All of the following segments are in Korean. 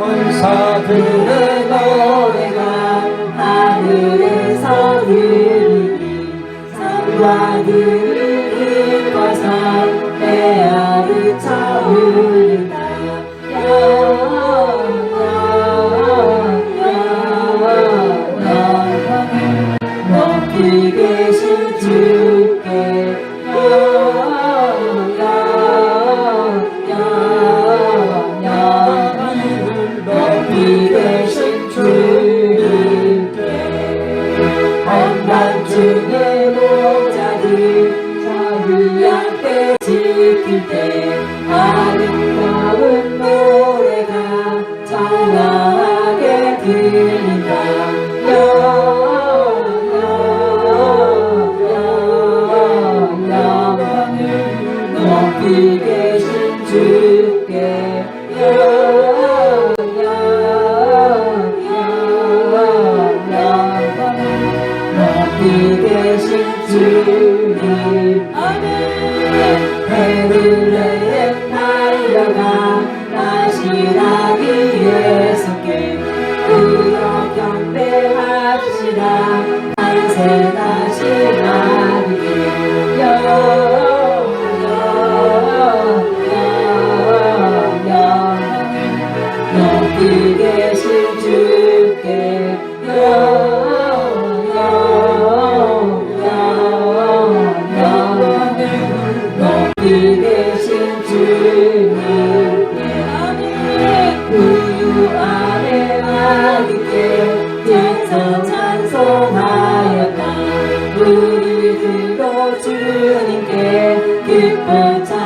천사들의 노래가 하늘에서 들리니 산과 들이 이뻐서 한밤중에 목자들 자기 앞에 지킬 때 아름다운 노래가 찬양하게 들린다 야야야야 높이 계신 주께 계 찬송하였다 우리들도 주님께 기쁜 찬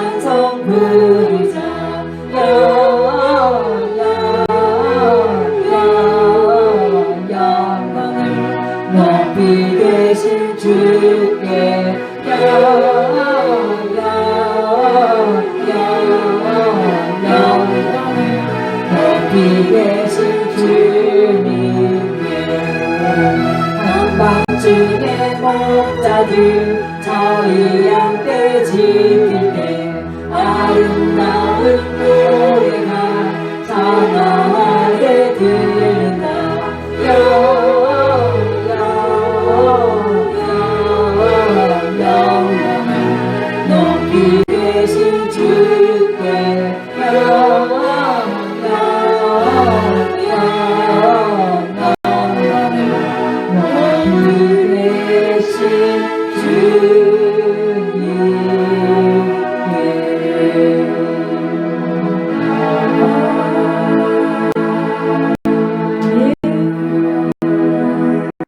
이 계신 주님께. 한밤중에 목자들 저희 양떼 지킬 때 아름다운 노래가 전하